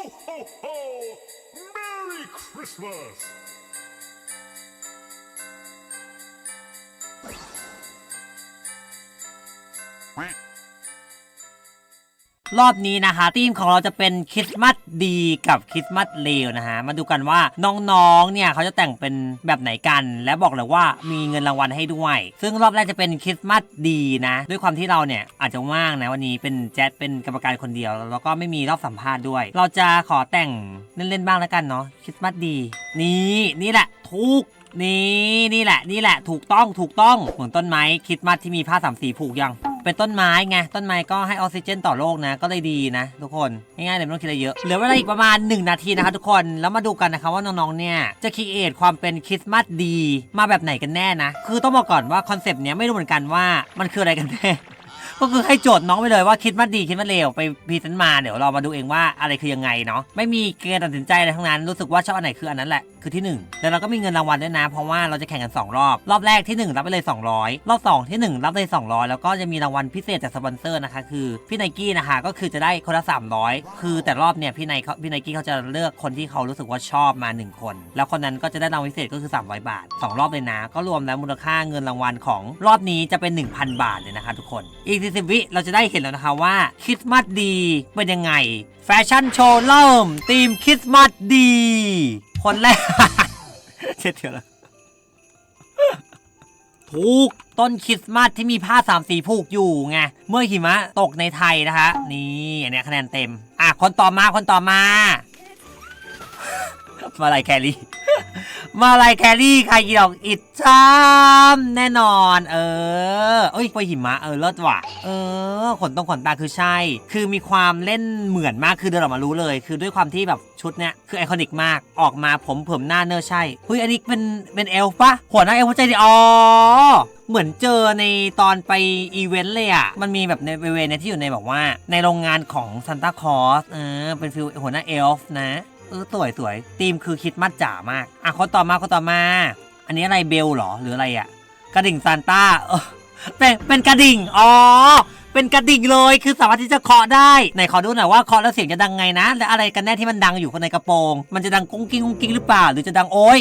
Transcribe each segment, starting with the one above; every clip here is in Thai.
Ho, ho, ho! Merry Christmas! รอบนี้นะคะทีมของเราจะเป็นคริสต์มาสดีกับคริสต์มาสเลวนะฮะมาดูกันว่าน้องๆเนี่ยเขาจะแต่งเป็นแบบไหนกัน และบอกเลยว่ามีเงินรางวัลให้ด้วย ซึ่งรอบแรกจะเป็นคริสต์มาสดีนะ ด้วยความที่เราเนี่ยอาจจะว่างนะวันนี้เป็นแจ๊ดเป็นกรรมการคนเดียวแล้วก็ไม่มีรอบสัมภาษณ์ด้วย เราจะขอแต่งเล่นๆบ้างแล้วกันเนาะคริสต์มาสดี นี่นี่แหละทุกนี่นี่แหละ นี่แหละถูกต้องถูกต้องเหมือนต้นไม้คริดมัดที่มีผ้าสามสีผูกยัง เป็นต้นไม้ไง ต้นไม้ก็ให้ออกซิเจนต่อโลกนะ ก็เลยดีนะ ทุกคน ง่ายๆเลยไม่ต้องคิดอะไรเยอะ เหลือเวลาอีกประมาณ 1 นาทีนะคะทุกคน แล้วมาดูกันนะคะว่าน้องๆ เนี่ย จะคิดเอทความเป็นคริสต์มาสดี มาแบบไหนกันแน่นะ คือต้องบอกก่อนว่าคอนเซปต์เนี้ยไม่รู้เหมือนกันว่ามันคืออะไรกันแน่ ก็คือให้โจทย์น้องไปเลยว่าคิดมาดีคิดมาเลวไปพรีเซนต์มาเดี๋ยวเรามาดูเองว่าอะไรคือยังไงเนาะไม่มีเกณฑ์ตัดสินใจอะไรทั้งนั้นรู้สึกว่าชอบอันไหนคืออันนั้นแหละคือที่หนึ่งแล้วเราก็มีเงินรางวัลด้วยนะ เพราะว่าเราจะแข่งกัน 2 รอบ รอบแรกที่ 1 รับไปเลย 200 รอบ 2 ที่ 1 รับเลย 200 แล้วก็จะมีรางวัลพิเศษจากสปอนเซอร์นะคะ คือพี่ไนกี้นะคะก็คือจะได้คนละ 300 คือแต่รอบเนี่ยพี่ไนพี่ไนกี้เขาจะเลือกคนที่เขารู้สึกว่าชอบมา 1 คน แล้วคนนั้นก็จะได้รางวัลพิเศษก็คือ 300 บาท 2 รอบเลยนะ ก็รวมแล้วมูลค่าเงินรางวัลของรอบนี้จะเป็น 1,000 บาทเลยนะคะทุกคนอีก40วิเราจะได้เห็นแล้วนะคะว่าคริสต์มาสดีเป็นยังไง แฟชั่นโชว์เริ่มทีมคริสต์มาสดี คนแรก เช็ดเถอะละถูกต้นคริสต์มาสที่มีผ้าสามสีผูกอยู่ไงเมื่อหิมะตกในไทยนะคะนี่อันนี้คะแนนเต็ม อะคนต่อมาคนต่อมา มาลายแครี่ มาลายแครี่ใครกีดอกอิดจามแน่นอน เออ เอ้ยไปหิมะเออเลิศว่ะ เออ ขนตรงขนตาคือใช่ คือมีความเล่นเหมือนมากคือเดินออกมารู้เลย คือด้วยความที่แบบชุดเนี้ยคือไอคอนิกมาก ออกมาผมเผิมหน้าเนอร์ใช่เฮ้ยอันนี้เป็นเป็นเอลฟ์ปะหัวหน้าเอลฟ์ใจดีอ๋อเหมือนเจอในตอนไปอีเวนต์เลยอะ มันมีแบบในเวเนที่อยู่ในแบบว่า ในโรงงานของซันตาคอสเออเป็นฟิลหัวหน้าเอลฟ์นะ เออสวยสวยธีมคือคิดมัดจ๋ามาก อะคนต่อมาคนต่อมา อันนี้อะไรเบลหรอหรืออะไรอะ กระดิ่งซานต้าเออเป็นเป็นกระดิ่ง อ๋อ เป็นกระดิ่งเลยคือสามารถที่จะเคาะได้ไหนขอดูหน่อยว่าเคาะแล้วเสียงจะดังไงนะ และอะไรกันแน่ที่มันดังอยู่ข้างในกระโปรง มันจะดังกุ้งกิ้งกุ้งกิ้งหรือเปล่า หรือจะดังโอ๊ย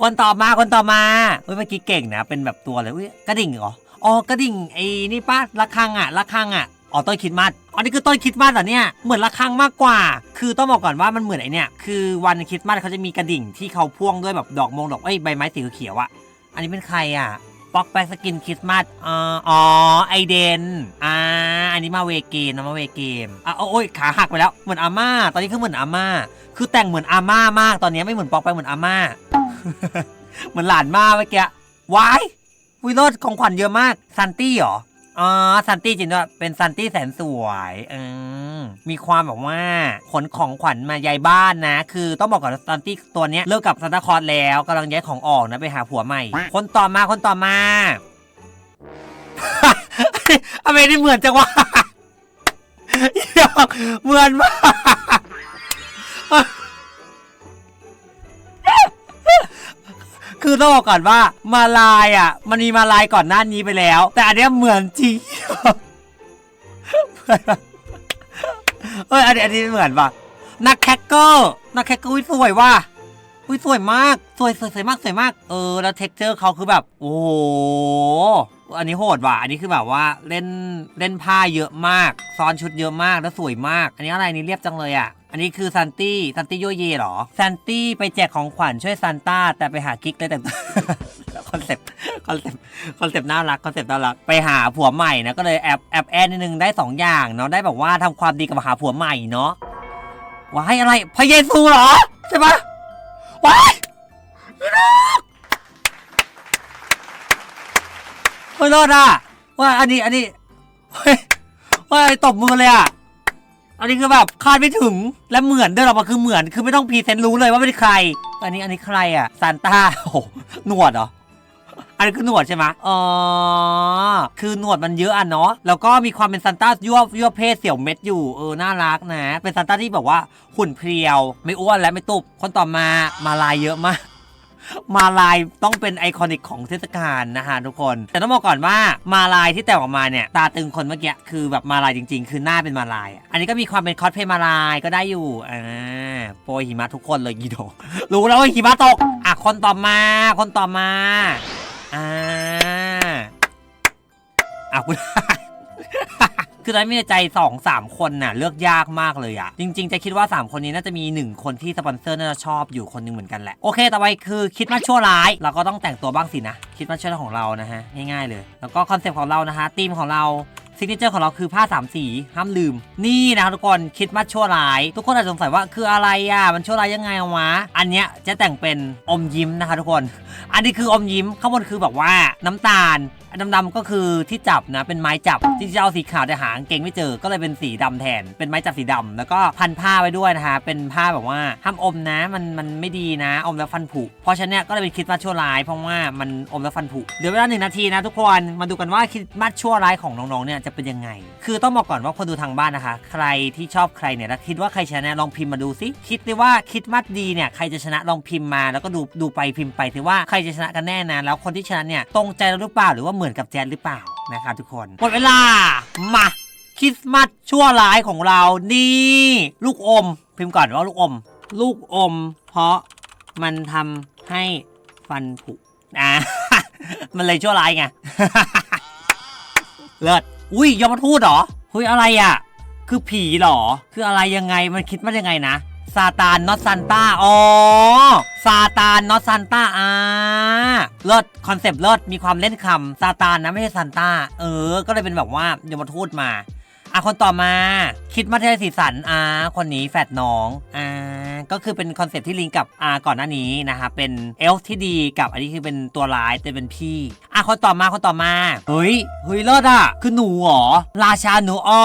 คนต่อมาคนต่อมาเฮ้ยเมื่อกี้เก่งนะ เป็นแบบตัวเลยอุ้ยกระดิ่งเหรออ๋อกระดิ่งไอ้นี่ป้าระฆังอะระฆังอะ อ๋อต้นคริดมัดอันนี้คือต้นคริดมัดเหรอเนี่ยเหมือนระฆังมากกว่า คือต้องบอกก่อนว่ามันเหมือนไอเนี่ยคือวันคริดมัดเขาจะมีกระดิ่งที่เขาพ่วงด้วยแบบดอกมงดอกเอ้ยใบไม้สีเขียวอะอันนี้เป็นใครอะป๊อกแปสกินคริสต์มาสอ๋อไอเดนอ่าอันนี้มาเวเกมนะมาเวเกมอะโอ้ยขาหักไปแล้วเหมือนอาม่า ตอนนี้คือเหมือนอาม่า คือแต่งเหมือนอาม่ามากตอนนี้ไม่เหมือนป๊อกไปเหมือนอาม่า เหมือนหลานมาเมื่อกี้วายวิโรดของขวัญเยอะมากซันตี้เหรอ อ๋อซันตี้จริงด้วยเป็นซันตี้แสนสวยเออมีความแบบว่าขนของขวัญมายายบ้านนะ คือต้องบอกก่อนว่าซันตี้ตัวเนี้ยเลิกกับซันตาคลอสแล้วกำลังย้ายของออกนะไปหาผัวใหม่ คนต่อมาคนต่อมาทำไมนี่เหมือนจังวะ เหมือนมาก คือต้องบอกก่อนว่ามาลายอะ มันมีมาลายก่อนหน้านี้ไปแล้ว แต่อันเนี้ยเหมือนจริงเอ้ยอันนี้อันนี้เหมือนปะนักแคคเกอร์นักแคคเกอร์อุ๊ยสวยว่ะอุ้ยสวยมากสวยสวยสวยมากสวยมาก เออ แล้วเท็กเจอร์เขาคือแบบ โอ้โห อันนี้โหดว่ะ อันนี้คือแบบว่าเล่นเล่นผ้าเยอะมาก ซ้อนชุดเยอะมากแล้วสวยมาก อันนี้อะไรนี่เรียบจังเลยอะ อันนี้คือซันตี้ซันตี้โยเยเหรอซันตี้ไปแจกของขวัญช่วยซันต้าแต่ไปหากิ๊กเลยแต่คอนเซ็ปต์คอนเซ็ปต์คอนเซ็ปต์น่ารักคอนเซ็ปต์น่ารักไปหาผัวใหม่นะก็เลยแอบแอบแอนนิดนึงได้สองอย่างเนาะได้แบบว่าทำความดีกับหาผัวใหม่เนาะว้ายอะไรพระเยซูเหรอใช่ปะว้ายพี่น้องเฮ้ยรอดอะว่าอันนี้อันนี้ว่าตบมือเลยอะ อันนี้คือแบบคาดไม่ถึงและเหมือนเดินออกมาคือเหมือนคือไม่ต้องพรีเซนต์รู้เลยว่าเป็นใคร อันนี้อันนี้ใครอะซานต้าโอ้หหนวดเหรออันนี้คือหนวดใช่ไหมอ๋อ คือหนวดมันเยอะอะเนาะ แล้วก็มีความเป็นซานต้ายั่วยั่วเพศเสี่ยวเม็ดอยู่ เออ น่ารักนะ เป็นซานต้าที่แบบว่าหุ่นเพรียว ไม่อ้วนและไม่ตุบ คนต่อมา มาลายเยอะมาก มาลายต้องเป็นไอคอนิกของเทศกาลนะฮะทุกคน แต่ต้องบอกก่อนว่ามาลายที่แต่งออกมาเนี่ยตาตึงคนเมื่อกี้คือแบบมาลายจริง ๆ คือหน้าเป็นมาลายอันนี้ก็มีความเป็นคอสเพย์มาลายก็ได้อยู่อ่าโปรยหิมะทุกคนเลยกีโดรู้แล้วว่าหิมะตกอะคนต่อมาคนต่อมาอ่าอะคุณ คือตอนนี้มีในใจสองสามคนน่ะเลือกยากมากเลยอะจริง ๆ จะคิดว่า 3 คนนี้น่าจะมี 1 คนที่สปอนเซอร์น่าจะชอบอยู่คนหนึงเหมือนกันแหละโอเคต่อไปคือคิดมาชั่วร้ายเราก็ต้องแต่งตัวบ้างสินะคิดมาชั่วร้ายของเรานะฮะง่ายๆเลย แล้วก็คอนเซปต์ของเรานะฮะธีมของเราซิกเนเจอร์ของเราคือผ้าสามสีห้ามลืม นี่นะครับทุกคนคิดมาชั่วร้าย ทุกคนอาจจะสงสัยว่าคืออะไรอะมันชั่วร้ายยังไงวะอันเนี้ยจะแต่งเป็นอมยิ้มนะคะทุกคน อันนี้คืออมยิ้มข้างบนคือแบบว่าน้ำตาล ดำๆก็คือที่จับนะเป็นไม้จับจริงๆจะเอาสีขาวแต่หางเกงไม่เจอก็เลยเป็นสีดำแทน เป็นไม้จับสีดำแล้วก็พันผ้าไว้ด้วยนะคะ เป็นผ้าแบบว่าห้ามอมนะมันมันไม่ดีนะ อมแล้วฟันผุ เพราะฉะนั้นเนี่ยก็เลยเป็นคิดมาชั่วร้ายเพราะว่ามันอมแล้วฟันผุเดี๋ยวเวลาหนึ่งนาทีนะทุกคนมาดูกันว่าคิดมาชั่วร้ายของน้องๆเนี่ยจะเป็นยังไง คือต้องบอกก่อนว่าคนดูทางบ้านนะคะ ใครที่ชอบใครเนี่ยแล้วคิดว่าใครชนะลองพิมพ์มาดูสิคิดเลยว่าคิดมัดดีเนี่ยใครจะชนะลองพิมพ์มา แล้วก็ดูดูไปพิมพ์ไปถือว่าใครจะชนะกันแน่นะแล้วคนที่ชนะเนี่ยตรงใจเราหรือเปล่าหรือว่าเหมือนมือนกับแจนหรือเปล่านะครับทุกคนหมดเวลามาคริสต์มาสชั่วร้ายของเรานี่ ลูกอม พิมพ์ก่อนว่าลูกอม ลูกอม เพราะมันทำให้ฟันผุอ่ามันเลยชั่วร้ายไงเลิศอุ้ยยมทูตเหรอเฮ้ยอะไรอะ คือผีเหรอ คืออะไรยังไงมันคิดมายังไงนะ ซาตานนอตซันต้าอ๋อซาตานนอตซันต้าอ่าเลิศคอนเซปต์เลิศมีความเล่นคำซาตานนะไม่ใช่ซันต้าเออ ก็เลยเป็นแบบว่ายมทูตมา อะคนต่อมาคิดมาเทศสีสันอ่าคนนี้แฟดน้องอ่าก็คือเป็นคอนเซ็ปที่ลิงกับอ่าก่อนหน้านี้นะคะเป็นเอลฟ์ที่ดีกับอันนี้คือเป็นตัวร้ายแต่เป็นพี่อะคนต่อมาคนต่อมาเฮ้ยเฮ้ยเลิศอะคือหนูเหรอราชาหนูอ๋อ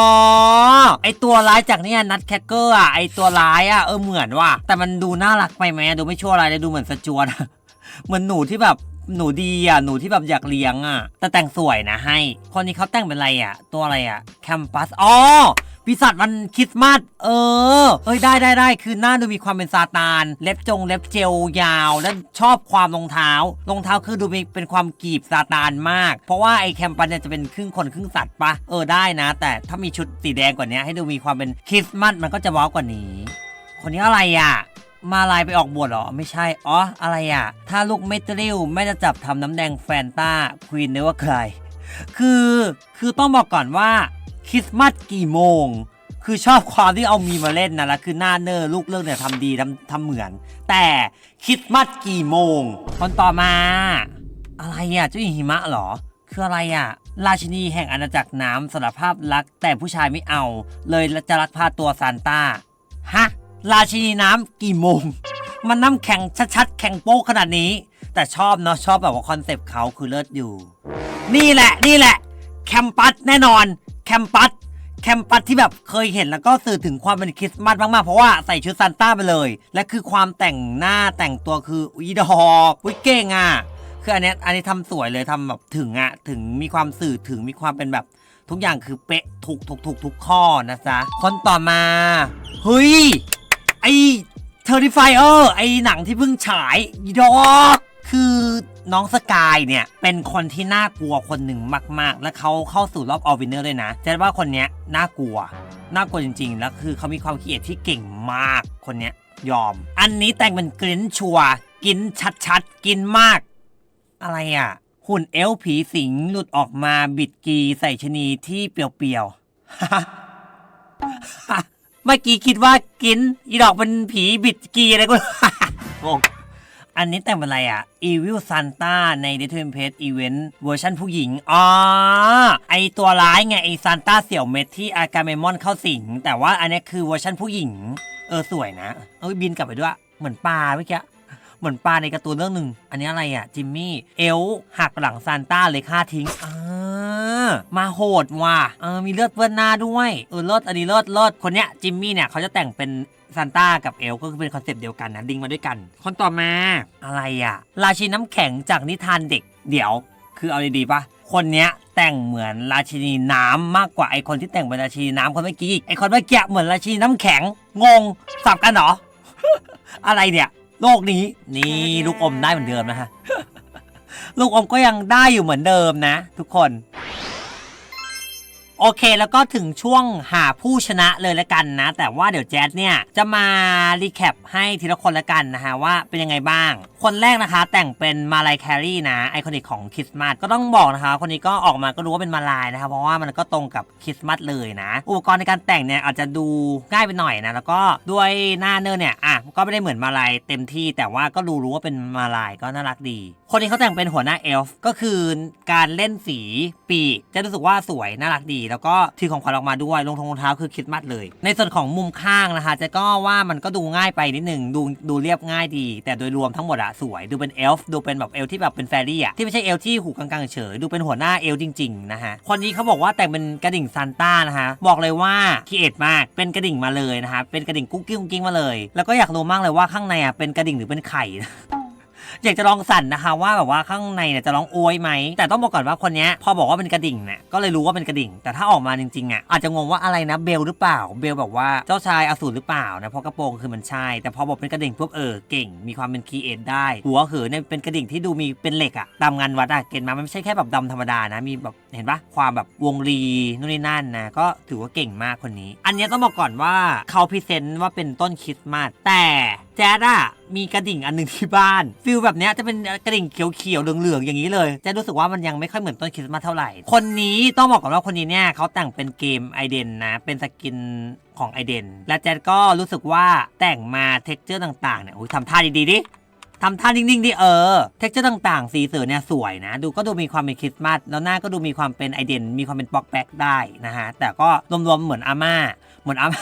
ไอตัวร้ายจากเนี่ยนัทแคคเกอร์อะไอตัวร้ายอะเออเหมือนว่ะแต่มันดูน่ารักไปไหมดูไม่ชั่วอะไรเลยดูเหมือนสจวตเหมือนหนูที่แบบ หนูดีอะหนูที่แบบอยากเลี้ยงอะ แต่แต่งสวยนะให้ คนนี้เขาแต่งเป็นอะไรอะ ตัวอะไรอะแคมปัสอ๋อปีศาจวันคริสต์มาสเออเอ้ยได้ได้ได้คือหน้าดูมีความเป็นซาตานเล็บจงเล็บเจลยาว แล้วชอบความรองเท้ารองเท้าคือดูมีเป็นความกีบซาตานมาก เพราะว่าไอแคมปัสเนี่ยจะเป็นครึ่งคนครึ่งสัตว์ปะเออได้นะ แต่ถ้ามีชุดสีแดงกว่านี้ให้ดูมีความเป็นคริสต์มาสมันก็จะว้าวกว่านี้ คนนี้อะไรอะ มาลายไปออกบวชเหรอ ไม่ใช่ อ๋อ อะไรอะ ถ้าลูกเมทัลลิวไม่จะจับทำน้ำแดงแฟนตาควีนเนว่าใคร คือ คือต้องบอกก่อนว่าคริสต์มาสกี่โมง คือชอบความที่เอามีมาเล่นนะแล้วคือหน้าเนอร์ลูกเรื่องเนี่ยทำดีทำทำเหมือน แต่คริสต์มาสกี่โมง คนต่อมา อะไรอะเจ้าหญิงหิมะเหรอ คืออะไรอะ ราชินีแห่งอาณาจักรน้ำสารภาพรัก แต่ผู้ชายไม่เอา เลยจะรักพาตัวซานต้า ฮะ ราชินีน้ำกี่โมง มันน้ำแข็งชัดๆ แข็งโป๊กขนาดนี้ แต่ชอบเนาะชอบแบบว่าคอนเซปต์เขาคือเลิศอยู่ นี่แหละนี่แหละ แคมปัสแน่นอน แคมปัสแคมปัสที่แบบเคยเห็นแล้วก็สื่อถึงความเป็นคริสต์มาสมากๆ เพราะว่าใส่ชุดซานต้าไปเลย และคือความแต่งหน้าแต่งตัวคืออีดอกวิเก่งอะคืออันนี้อันนี้ทำสวยเลยทำแบบถึงอะถึงมีความสื่อถึงมีความเป็นแบบทุกอย่างคือเป๊ะถูกถูกถูกทุกข้อนะจ๊ะคนต่อมาเฮ้ย ไอเทอร์ i ิฟเออร์ไอหนังที่เพิ่งฉายดอกคือน้องสกายเนี่ยเป็นคนที่น่ากลัวคนหนึ่งมาก ๆ และเขาเข้าสู่รอบออวินเนอร์เลยนะแจ้ว่าคนเนี้ยน่ากลัว น่ากลัวจริง ๆ แล้วคือเขามีความคิดที่เก่งมากคนเนี้ยยอม อันนี้แต่งเป็นกรินชัวร์กินชัดๆ กินมาก อะไรอะ หุ่นเอลฟ์ผีสิงหลุดออกมาบิดกีใส่ชนีที่เปียวๆ เมื่อกี้คิดว่ากิน อีดอกเป็นผีบิดกีอะไรก็ งงอันนี้แต่งเป็นอะไรอะ Evil Santa ใน d e t e r m p a g e Event เวอร์ชันผู้หญิง อ๋อ ไอตัวร้ายไง ไอซานต้าเสี่ยวเม็ดที่อากาเมมอนเข้าสิง แต่ว่าอันนี้คือเวอร์ชันผู้หญิง เออ สวยนะ เอ้ยบินกลับไปด้วย เหมือนปลาเมื่อกี้เหมือนปลาในการ์ตูนเรื่องหนึ่ง อันนี้อะไรอะ จิมมี่ เอลหักหลังซานต้าเลยฆ่าทิ้งอ่า มาโหดว่ะเออมีเลือดเปื้อนหน้าด้วยเออเลิศอันนี้เลิศเลิศคนเนี้ยจิมมี่เนี่ยเขาจะแต่งเป็นซานต้ากับเอลก็คือเป็นคอนเซปต์เดียวกันนะดิงมาด้วยกัน คนต่อมา อะไรอะราชินีน้ำแข็งจากนิทานเด็ก เดี๋ยว คือเอาดีๆปะคนเนี้ยแต่งเหมือนราชินีน้ำมากกว่าไอคนที่แต่งเป็นราชินีน้ำคนเมื่อกี้อีกไอคนเมื่อกี้เหมือนราชินีน้ำแข็งงงสับกันเหรออะไรเนี่ย โลกนี้นี่ลูกอมได้เหมือนเดิมนะฮะลูกอมก็ยังได้อยู่เหมือนเดิมนะ ทุกคน โอเคแล้วก็ถึงช่วงหาผู้ชนะเลยละกันนะ แต่ว่าเดี๋ยวแจ๊ดเนี่ยจะมารีแคปให้ทีละคนละกันนะฮะว่าเป็นยังไงบ้าง คนแรกนะคะแต่งเป็นมาลายแครีนะไอคอนิกของคริสต์มาสก็ต้องบอกนะคะ คนนี้ก็ออกมาก็รู้ว่าเป็นมาลายนะคะเพราะว่ามันก็ตรงกับคริสต์มาสเลยนะ อุปกรณ์ในการแต่งเนี่ยอาจจะดูง่ายไปหน่อยนะแล้วก็ด้วยหน้าเนื้อเนี่ยอะก็ไม่ได้เหมือนมาลายเต็มที่ แต่ว่าก็รู้รู้ว่าเป็นมาลายก็น่ารักดี คนนี้เขาแต่งเป็นหัวหน้าเอลฟ์ก็คือการเล่นสีปีกจะรู้สึกว่าสวยน่ารักดี แล้วก็ถือของขวัญออกมาด้วยรองทงรองเท้าคือคริดมัดเลย ในส่วนของมุมข้างนะคะเจะก็ว่ามันก็ดูง่ายไปนิดหนึ่งดูดูเรียบง่ายดี แต่โดยรวมทั้งหมดอะสวยดูเป็นเอลฟ์ดูเป็นแบบเอลที่แบบเป็นแฟรี่อะที่ไม่ใช่เอลที่หูกลางๆเฉยดูเป็นหัวหน้าเอลจริงๆนะฮะคนนี้เขาบอกว่าแต่งเป็นกระดิ่งซานต้านะคะบอกเลยว่าคิเอทมากเป็นกระดิ่งมาเลยนะคะเป็นกระดิ่งกุ๊กกิ้งกุ๊กกิ้งมาเลย แล้วก็อยากรู้มากเลยว่าข้างในอะเป็นกระดิ่งหรือเป็นไข่ อยากจะลองสั่นนะคะว่าแบบว่าข้างในเนี่ยจะร้องโอยไหม แต่ต้องบอกก่อนว่าคนเนี้ยพอบอกว่าเป็นกระดิ่งเนี่ยก็เลยรู้ว่าเป็นกระดิ่ง แต่ถ้าออกมาจริงๆอะอาจจะงงว่าอะไรนะเบลหรือเปล่า เบลแบบว่าเจ้าชายอสูรหรือเปล่านะเพราะกระโปรงคือมันใช่ แต่พอบอกเป็นกระดิ่งปุ๊บเออเก่ง มีความเป็นคีเอทได้ หัวเหือเนี่ยเป็นกระดิ่งที่ดูมีเป็นเหล็กอะตามงานวัดอะเกณฑ์มามันไม่ใช่แค่แบบดำธรรมดานะมีแบบเห็นปะความแบบวงรีนู่นนี่นั่นนะก็ถือว่าเก่งมากคนนี้ อันเนี้ยต้องบอกก่อนว่าเขาพรีเซนต์ว่าเป็นต้นคริสต์มาสแต่แจ๊ดอะมีกระดิ่งอันหนึ่งที่บ้านฟิลแบบเนี้ยจะเป็นกระดิ่งเขียวๆเหลืองๆอย่างนี้เลยแจ๊ดรู้สึกว่ามันยังไม่ค่อยเหมือนต้นคริสต์มาสเท่าไหร่ คนนี้ต้องบอกก่อนว่าคนนี้เนี่ยเขาแต่งเป็นเกมไอเดนนะเป็นสกินของไอเดนและแจ๊ดก็รู้สึกว่าแต่งมาเท็กเจอร์ต่างๆเนี่ยโอ้ยทำท่าดีๆดิทำท่านิ่งๆดิเออ เท็กเจอร์ต่างๆ สีเสือเนี่ยสวยนะ ดูก็ดูมีความเป็นคริสต์มาส แล้วหน้าก็ดูมีความเป็นไอเดน มีความเป็นป๊อกแป๊กได้นะฮะ แต่ก็รวมๆเหมือนอาม่า เหมือนอาม่า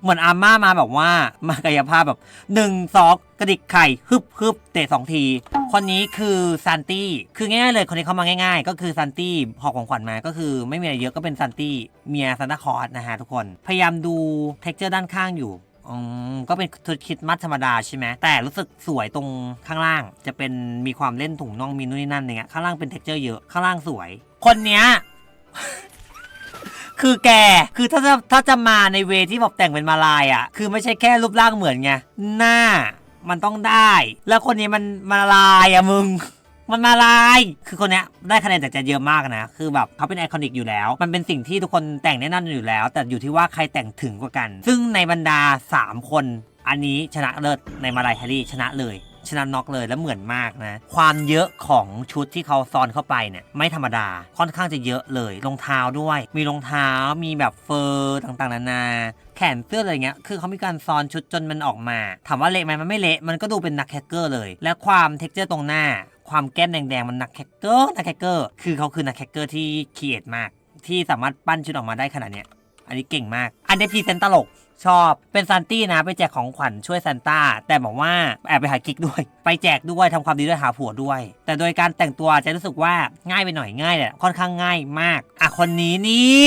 เหมือนอาม่ามาแบบว่ามากายภาพแบบหนึ่งสองกระดิกไข่ฮึบฮึบเตะสองที คนนี้คือซันตี้คือง่ายๆเลยคนนี้เข้ามาง่าย ๆ ก็คือซันตี้หอกของขวัญมาก็คือไม่มีอะไรเยอะก็เป็นซันตี้เมียซานตาคลอสนะฮะทุกคนพยายามดูเท็กเจอร์ด้านข้างอยู่อืมก็เป็นชุดคิดมัดธรรมดาใช่ไหมแต่รู้สึกสวยตรงข้างล่าง จะเป็นมีความเล่นถุงน่องมีนู่นนี่นั่นอย่างเงี้ยข้างล่างเป็นเท็กเจอร์เยอะข้างล่างสวย คนเนี้ย คือแก คือถ้าจะถ้าจะมาในเวที่แบบแต่งเป็นมาลายอะ คือไม่ใช่แค่รูปร่างเหมือนไง หน้ามันต้องได้ แล้วคนนี้มันมาลายอะมึงมันมาลาย คือคนนี้ได้คะแนนจากแจเยอะมากนะ คือแบบเขาเป็นไอคอนิกอยู่แล้ว มันเป็นสิ่งที่ทุกคนแต่งแน่นอนอยู่แล้ว แต่อยู่ที่ว่าใครแต่งถึงกว่ากัน ซึ่งในบรรดา 3 คน อันนี้ชนะเลิศในมาลายแฮร์รี่ชนะเลย ชนะน็อกเลยแล้วเหมือนมากนะ ความเยอะของชุดที่เขาซ้อนเข้าไปเนี่ยไม่ธรรมดาค่อนข้างจะเยอะเลยรองเท้าด้วย มีรองเท้ามีแบบเฟอร์ต่างๆนานาแขนเสื้ออะไรเงี้ย คือเขามีการซ้อนชุดจนมันออกมา ถามว่าเละไหมมันไม่เละ มันก็ดูเป็นนักแคคเกอร์เลย และความเท็กเจอร์ตรงหน้า ความแก้มแดงๆ มันนักแคคเกอร์นักแคคเกอร์ คือเขาคือนักแคคเกอร์ที่คีเอทมาก ที่สามารถปั้นชุดออกมาได้ขนาดเนี้ย อันนี้เก่งมาก อันนี้พีเซนต์ตลก ชอบเป็นซันตี้นะไปแจกของขวัญช่วยซันต้า แต่บอกว่าแอบไปหากิ๊กด้วย ไปแจกด้วยทำความดีด้วยหาผัวด้วย แต่โดยการแต่งตัวจะรู้สึกว่าง่ายไปหน่อยง่ายแหละค่อนข้างง่ายมากอะคนนี้นี่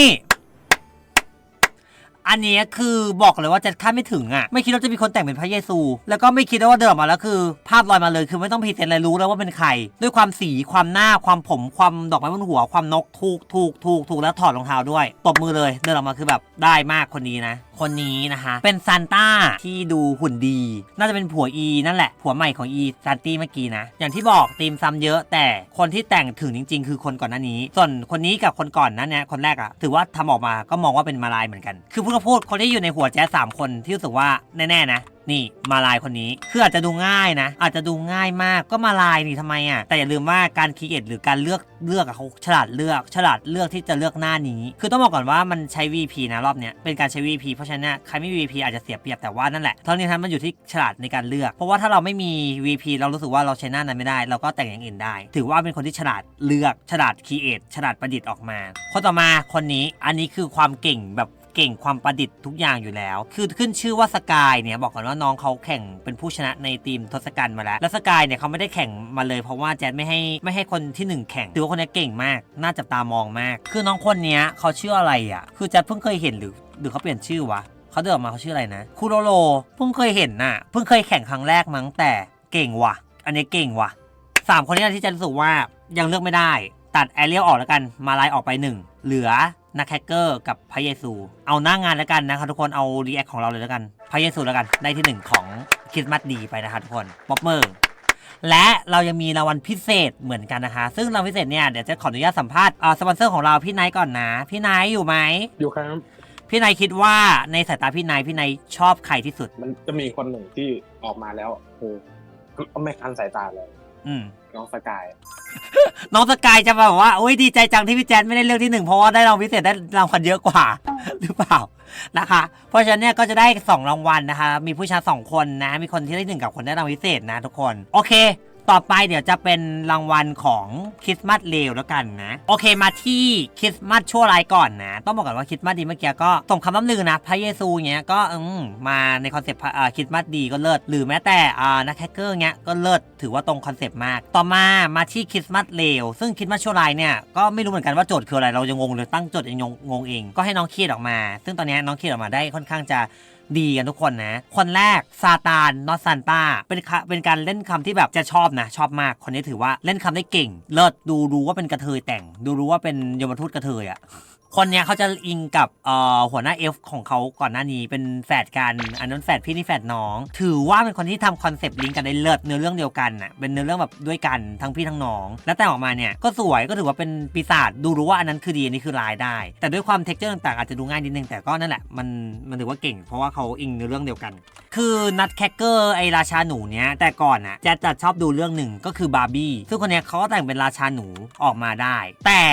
อันนี้คือบอกเลยว่าจะคาดไม่ถึงอะ ไม่คิดว่าจะมีคนแต่งเป็นพระเยซู แล้วก็ไม่คิดว่าเดินออกมาแล้วคือ ภาพลอยมาเลยคือไม่ต้องพรีเซนต์อะไรรู้แล้วว่าเป็นใคร ด้วยความสีความหน้าความผมความดอกไม้บนหัวความนกถูกถูกถูกถูกแล้วถอดรองเท้าด้วยตบมือเลย เดินออกมาคือแบบได้มากคนนี้นะ คนนี้นะคะเป็นซานต้าที่ดูหุ่นดี น่าจะเป็นผัวอีนั่นแหละผัวใหม่ของอีซานตี้เมื่อกี้นะอย่างที่บอกธีมซ้ำเยอะ แต่คนที่แต่งถึงจริง ๆ คือคนก่อนหน้านี้ ส่วนคนนี้กับคนก่อนนั้นเนี่ยคนแรกอะถือว่าทำออกมาก็มองว่าเป็นมาลายเหมือนกันคือพูดก็พูดคนที่อยู่ในหัวแจ๊สสามคนที่รู้สึกว่าแน่ๆนะนี่มาลายคนนี้คืออาจจะดูง่ายนะ อาจจะดูง่ายมากก็มาลายนี่ทำไมอะแต่อย่าลืมว่าการคิดเอทหรือการเลือกเลือกเขาฉลาดเลือก ฉลาดเลือกที่จะเลือกหน้านี้ คือต้องบอกก่อนว่ามันใช้ VP นะรอบเนี้ยเป็นการใช้ VP เพราะฉะนั้นใครไม่มี VP อาจจะเสียเปรียบแต่ว่านั่นแหละทั้งนี้ทั้งนั้นมันอยู่ที่ฉลาดในการเลือก เพราะว่าถ้าเราไม่มี VP เรารู้สึกว่าเราใช้หน้านั้นไม่ได้ เราก็แต่งอย่างอื่นได้ ถือว่าเป็นคนที่ฉลาดเลือกฉลาดคิดเอทฉลาดประดิษฐ์ออกมาคนต่อมาคนนี้อันนี้คือความเก่งแบบ เก่งความประดิษฐ์ทุกอย่างอยู่แล้ว คือขึ้นชื่อว่าสกายเนี่ยบอกก่อนว่าน้องเขาแข่งเป็นผู้ชนะในทีมทศกัณฐ์มาแล้ว แล้วสกายเนี่ยเขาไม่ได้แข่งมาเลยเพราะว่าแจ๊ดไม่ให้ไม่ให้คนที่หนึ่งแข่งถือว่าคนนี้เก่งมาก น่าจับตามองมาก คือน้องคนนี้เขาชื่ออะไรอะ คือแจ๊ดเพิ่งเคยเห็นหรือหรือเขาเปลี่ยนชื่อวะเขาเดินออกมาเขาชื่ออะไรนะคูโรโรเพิ่งเคยเห็นน่ะ เพิ่งเคยแข่งครั้งแรกมั้งแต่เก่งว่ะ อันนี้เก่งว่ะสามคนนี้ที่แจะรู้สึกว่ายังเลือกไม่ได้ ตัดแอเรียลออกแล้วกัน มาลายออกไปหนึ่งเหลือนักแฮกเกอร์กับพระเยซู เอาหน้างานแล้วกันนะครับทุกคนเอารีแอคของเราเลยแล้วกันพระเยซูแล้วกันได้ที่หนึ่งของคริสต์มาสดีไปนะคะทุกคนป๊อปเมอร์และเรายังมีรางวัลพิเศษเหมือนกันนะคะ ซึ่งรางวัลพิเศษเนี่ยเดี๋ยวจะขออนุญาตสัมภาษณ์อ่าสปอนเซอร์ของเราพี่ไนท์ก่อนนะ พี่ไนท์อยู่ไหมอยู่ครับ พี่ไนท์คิดว่าในสายตาพี่ไนท์พี่ไนท์ชอบใครที่สุด มันจะมีคนหนึ่งที่ออกมาแล้วคือก็ไม่คันสายตาเลย อืมน้องสกาย น้องสกายจะแบบว่าโอ้ยดีใจจังที่พี่แจ๊ดไม่ได้เลือกที่หนึ่งเพราะว่าได้รางวัลพิเศษได้รางวัลเยอะกว่า หรือเปล่านะคะ เพราะฉะนั้นเนี่ยก็จะได้สองรางวัลนะคะ มีผู้ชายสองคนนะ มีคนที่ได้หนึ่งกับคนได้รางวัลพิเศษนะทุกคน โอเค ต่อไปเดี๋ยวจะเป็นรางวัลของคริสต์มาสเลวแล้วกันนะ โอเคมาที่คริสต์มาสชั่วร้ายก่อนนะ ต้องบอกก่อนว่าคริสต์มาสดีเมื่อกี้ก็ส่งคำน้ำลือนะ พระเยซูเงี้ยก็อืมาในคอนเซปต์คริสต์มาสดีก็เลิศหรือแม้แต่นักแฮกเกอร์เงี้ยก็เลิศถือว่าตรงคอนเซปต์มาก ต่อมามาที่คริสต์มาสเลวซึ่งคริสต์มาสชั่วร้ายเนี่ยก็ไม่รู้เหมือนกันว่าโจทย์คืออะไรเราจะงงเลยตั้งโจทย์เองงงงเอง ก็ให้น้องคิดออกมา ซึ่งตอนนี้น้องคิดออกมาได้ค่อนข้างจะ ดีกันทุกคนนะ คนแรกซาตานนอตซันตาเป็นคะเป็นการเล่นคำที่แบบจะชอบนะ ชอบมากคนนี้ถือว่าเล่นคำได้เก่ง เลิศดูรู้ว่าเป็นกระเทยแต่ง ดูรู้ว่าเป็นยมทูตกระเทยอะ่ะ คนเนี้ยเขาจะอิงกับเอ่อหัวหน้าเอฟของเขาก่อนหน้านี้เป็นแฝดกันอันนั้นแฝดพี่นี่แฝดน้อง ถือว่าเป็นคนที่ทำคอนเซปต์ลิงก์กันได้เลิศเนื้อเรื่องเดียวกันน่ะเป็นเนื้อเรื่องแบบด้วยกันทั้งพี่ทั้งน้อง แล้วแต่งออกมาเนี่ยก็สวยก็ถือว่าเป็นปีศาจดูรู้ว่าอันนั้นคือดีอันนี้คือลายได้ แต่ด้วยความเท็กเจอร์ต่างๆอาจจะดูง่ายนิดนึงแต่ก็นั่นแหละมันมันถือว่าเก่ง เพราะว่าเขาอิงเนื้อเรื่องเดียวกัน คือนัทแคคเกอร์ไอราชาหนูเนี้ยแต่ก่อนน่ะแจะจะชอบดูเรื่องหนึ่งก็คือบาร์บี้ซึ่งคนเนี้ยเขาก็แต่งเป็นราชาหนูออกมาได้ แต่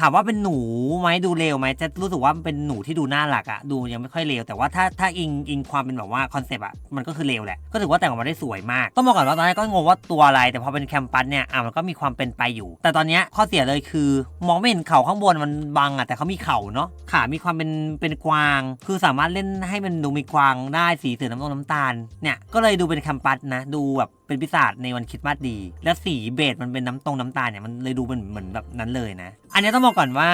ถามว่าเป็นหนูไหมดูเลวไหมจะรู้สึกว่าเป็นหนูที่ดูน่ารักอะดูยังไม่ค่อยเลวแต่ว่าถ้าถ้าอิงอิงความเป็นแบบว่าคอนเซปต์อะมันก็คือเลวแหละก็ถือว่าแต่งออกมาได้สวยมากต้องบอกก่อนว่าตอนแรกก็งงว่าตัวอะไร แต่พอเป็นแคมปัสเนี่ยอะมันก็มีความเป็นไปอยู่ แต่ตอนนี้ข้อเสียเลยคือ มองไม่เห็นเขาข้างบนมันบังอะแต่เขามีเข่าเนาะขามีความเป็นเป็นกวาง คือสามารถเล่นให้มันดูมีกวางได้สีเสือน้ำตาลน้ำตาลเนี่ยก็เลยดูเป็นแคมปัสนะดูแบบ เป็นปีศาจในวันคริดมาสดี และสีเบสมันเป็นน้ำตรงน้ำตาลเนี่ยมันเลยดูเป็นเหมือนแบบนั้นเลยนะ อันนี้ต้องบอกก่อนว่า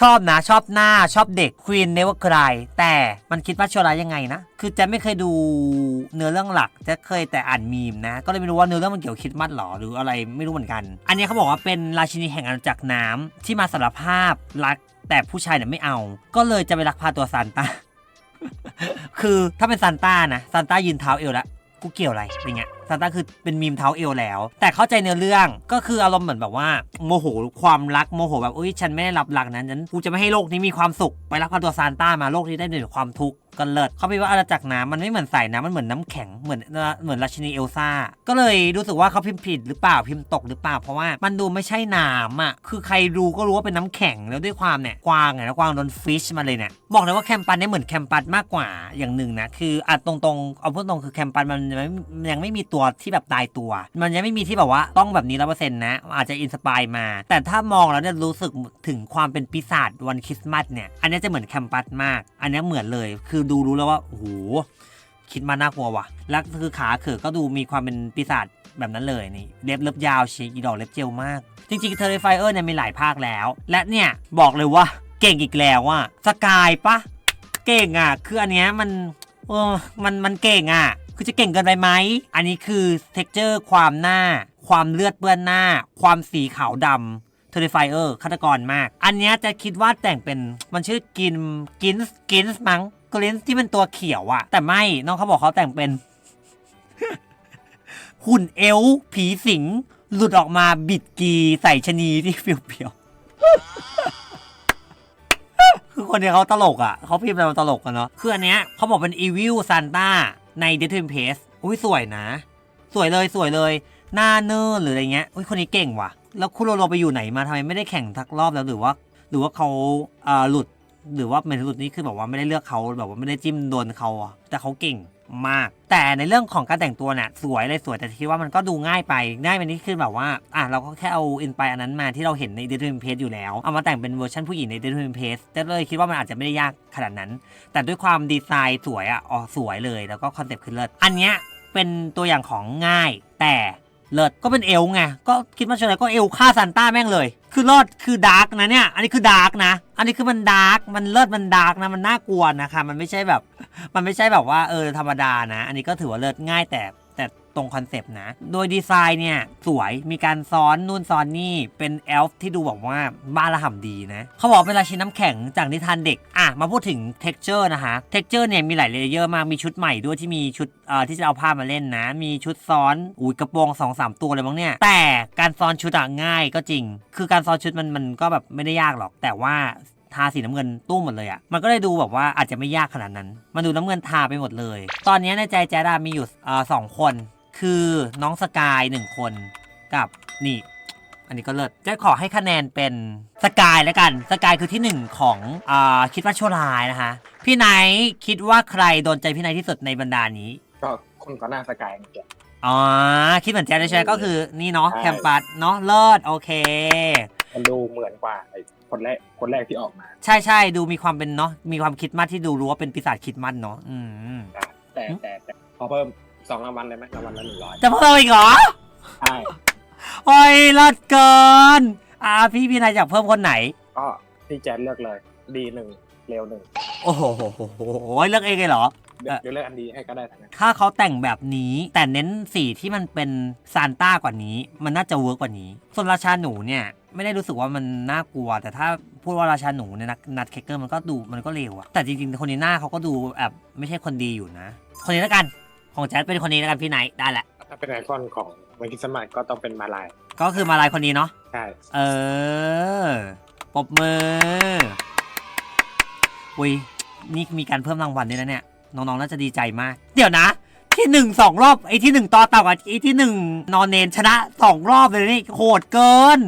ชอบนะชอบหน้าชอบเด็กควีนเนว r ค r ายแต่มันคิดว่าชั่วร้ายยังไงนะ คือจะไม่เคยดูเนื้อเรื่องหลัก จะเคยแต่อ่านมีมนะ ก็เลยไม่รู้ว่าเนื้อเรื่องมันเกี่ยวคิดมัดหรอหรืออะไรไม่รู้เหมือนกัน อันนี้เขาบอกว่าเป็นราชินีแห่งอาณาจักรน้ำที่มาสารภาพรักแต่ผู้ชายเนี่ยไม่เอา ก็เลยจะไปลักพาตัวซานต้าคือถ้าเป็นซานต้านะซานต้ายืนเท้าเอวแล้ว กูเกี่ยวอะไรเป็นไง ซานต้าคือเป็นมีมเท้าเอวแล้ว แต่เข้าใจเนื้อเรื่องก็คืออารมณ์เหมือนแบบว่าโมโหความรักโมโหแบบอุ้ยฉันไม่ได้รับรักนั้นฉันกูจะไม่ให้โลกนี้มีความสุขไปรับพาตัวซานต้ามาโลกนี้ได้ด้วยความทุกข์ก็เลิศเขาไปว่าอาณาจักรน้ำมันไม่เหมือนสายน้ำมันเหมือนน้ำแข็งเหมือนเหมือนราชินีเอลซ่าก็เลยรู้สึกว่าเขาพิมพ์ผิดหรือเปล่าพิมพ์ตกหรือเปล่าเพราะว่ามันดูไม่ใช่น้ำอะคือใครดูก็รู้ว่าเป็นน้ำแข็งแล้วด้วยความเนี่ยกวางเนี่ยนะกวางโดนฟิชมาเลยเนี่ยบอกเลยว่าแคมปัสเนี่ยเหมือนแคมปัสมากกว่าอย่างหนึ่งนะคืออะตรงๆเอาพูดตรงคือแคมปัสมันยังไม่ยังไม่มีตัวที่แบบตายตัว มันยังไม่มีที่แบบว่าต้องแบบนี้ร้อเปอร์เซ็นต์นะ อาจจะอินสปายมา แต่ถ้ามองแล้วเนี่ยรู้สึกถึงความเป็นปีศาจวันคริสต์มาสเนี่ยอันนี้จะเหมือนแคมปัสมาก อันนี้เหมือนเลย คือดูรู้แล้วว่าโอ้โหคิดมาน่ากลัวว่ะแล้วคือขาเขือก็ดูมีความเป็นปีศาจแบบนั้นเลยนี่เล็บเล็บยาวเชียอีดอกเล็บเจลมาก จริงๆเทอร์ไฟเออร์เนี่ยมีหลายภาคแล้ว และเนี่ยบอกเลยว่าเก่งอีกแล้วอะสกายปะเก่งอะ คืออันเนี้ยมันเออมันมันเก่งอะ คือจะเก่งเกินไปไหม อันนี้คือเท็กเจอร์ความหน้า ความเลือดเปื้อนหน้า ความสีขาวดำเทอร์ไฟเออร์ฆาตกรมาก อันนี้จะคิดว่าแต่งเป็นมันชื่อกินกินส์กินส์มั้งกลินส์ที่เป็นตัวเขียวอะแต่ไม่น้องเขาบอกเขาแต่งเป็น หุ่นเอลผีสิง หลุดออกมาบิดกีใส่ชนีที่เปรียวคือคนเนี้ยเขาตลกอะเขาพิมพ์เราตลกกันเนาะคืออันเนี้ยเขาบอกเป็นอีวิลซันต้า ในเดท t มเพสอุ้ยสวยนะ สวยเลยสวยเลย หน้าเนิร์หรืออะไรเงี้ยอุ้ยคนนี้เก่งว่ะ แล้วคุโรโรไปอยู่ไหนมาทำไมไม่ได้แข่งทักรอบแล้วหรือว่า หรือว่าเขาเอ่อหลุด หรือว่าเมนหลุดนี่คือแบบว่าไม่ได้เลือกเขาแบบว่าไม่ได้จิ้มโดนเขาอะแต่เขาเก่ง มาก แต่ในเรื่องของการแต่งตัวเนี่ยสวยเลยสวยแต่คิดว่ามันก็ดูง่ายไปง่ายไปนี่คือแบบว่าอะเราก็แค่เอาอินไปอันนั้นมาที่เราเห็นในเดท t มเพสอยู่แล้ว เอามาแต่งเป็นเวอร์ชันผู้หญิงในเดท t มเพสแต่เลยคิดว่ามันอาจจะไม่ได้ยากขนาดนั้น แต่ด้วยความดีไซน์สวยอะอ๋อสวยเลยแล้วก็คอนเซ็ปต์คือเลิศอันเนี้ยเป็นตัวอย่างของง่าย แต่เลิศก็เป็นเอลไงก็คิดว่าเฉยก็เอลฆ่าซันต้าแม่งเลย คือรอดคือดาร์กนะเนี่ย อันนี้คือดาร์กนะ อันนี้คือมันดาร์กมันเลิศมันดาร์กนะมันน่ากลัวนะคะ มันไม่ใช่แบบ มันไม่ใช่แบบว่าเออธรรมดานะ อันนี้ก็ถือว่าเลิศง่ายแต่ ตรงคอนเซปต์นะ โดยดีไซน์เนี่ย สวยมีการซ้อนนู่นซ้อนนี่เป็นเอลฟ์ที่ดูแบบว่าบ้านละห่ำดีนะ เขาบอกเป็นราชินน้ำแข็งจากนิทานเด็ก อะ มาพูดถึง t e x t อร์นะคะ t e x t อร์เนี่ยมีหลายเลเยอร์มาก มีชุดใหม่ด้วยที่มีชุดเอ่อที่จะเอาผ้ามาเล่นนะ มีชุดซ้อนอุ้ยกระโปรง2อสตัวเลยมั้งเนี่ย แต่การซ้อนชุดอะง่ายก็จริง คือการซ้อนชุดมันมันก็แบบไม่ได้ยากหรอก แต่ว่าทาสีน้ำเงินตู้มหมดเลยอะ่ะ มันก็เลยดูแบบว่าอาจจะไม่ยากขนาดนั้น มันดูน้ำเงินทาไปหมดเลย ตอนนี้ในใจแจ๊ดามีอยู่สองคน คือน้องสกายหนึ่งคนกับนี่อันนี้ก็เลิศจะขอให้คะแนนเป็นสกายแล้วกัน สกายคือที่หนึ่งของอ่าคิดว่าชั่วร้ายนะคะ พี่ไนท์คิดว่าใครโดนใจพี่ไนท์ที่สุดในบรรดานี้ ก็คนก็หน้าสกายเมื่อกี้อ๋อ คิดเหมือนแจ๊ดเลยใช่ไหมก็คือนี่เนาะใช่แคมปัสเนาะเลิศโอเคมันดูเหมือนกว่าไอ้คนแรกคนแรกที่ออกมา ใช่ใช่ดูมีความเป็นเนาะมีความคิดมัดที่ดูรู้ว่าเป็นปีศาจคิดมัดเนาะอืมแต่แต่แต่พอเพิ่ม สองรางวัลได้ไหมรางวัลละหนึ่งร้อยจะเพิ่มอีกเหรอ ใช่โอ้ยเลิศเกิน อ่าพี่พี่นายอยากเพิ่มคนไหน ก็พี่แจ๊ดเลือกเลย ดีหนึ่งเร็วหนึ่งโอ้โหเลือกเองเลยเหรอ เดี๋ยวเดี๋ยวเลือกอันดีให้ก็ได้ทั้งนั้นถ้าเขาแต่งแบบนี้แต่เน้นสีที่มันเป็นซานต้ากว่านี้ มันน่าจะเวิร์กกว่านี้ ส่วนราชาหนูเนี่ย ไม่ได้รู้สึกว่ามันน่ากลัว แต่ถ้าพูดว่าราชาหนูเนี่ยนักนัดเคเกอร์มันก็ดูมันก็เลวอะแต่จริงๆคนนี้หน้าเขาก็ดูแบบไม่ใช่คนดีอยู่นะ คนนี้แล้วกัน ของแจ๊ดเป็นคนนี้แล้วกันพี่ไนท์ได้แหละ ถ้าเป็นไอคอนของวันคิสมาสก็ต้องเป็นมาลายก็คือมาลายคนนี้เนาะ ใช่เออปรบมือ อุ้ย นี่มีการเพิ่มรางวัลด้วยนะเนี่ย น้องๆ น่าจะดีใจมาก เดี๋ยวนะ ที่หนึ่งสองรอบ ไอ้ที่หนึ่งต่อเต่ากับไอ้ที่หนึ่งนอนเนนชนะสองรอบเลยนี่โหดเกิน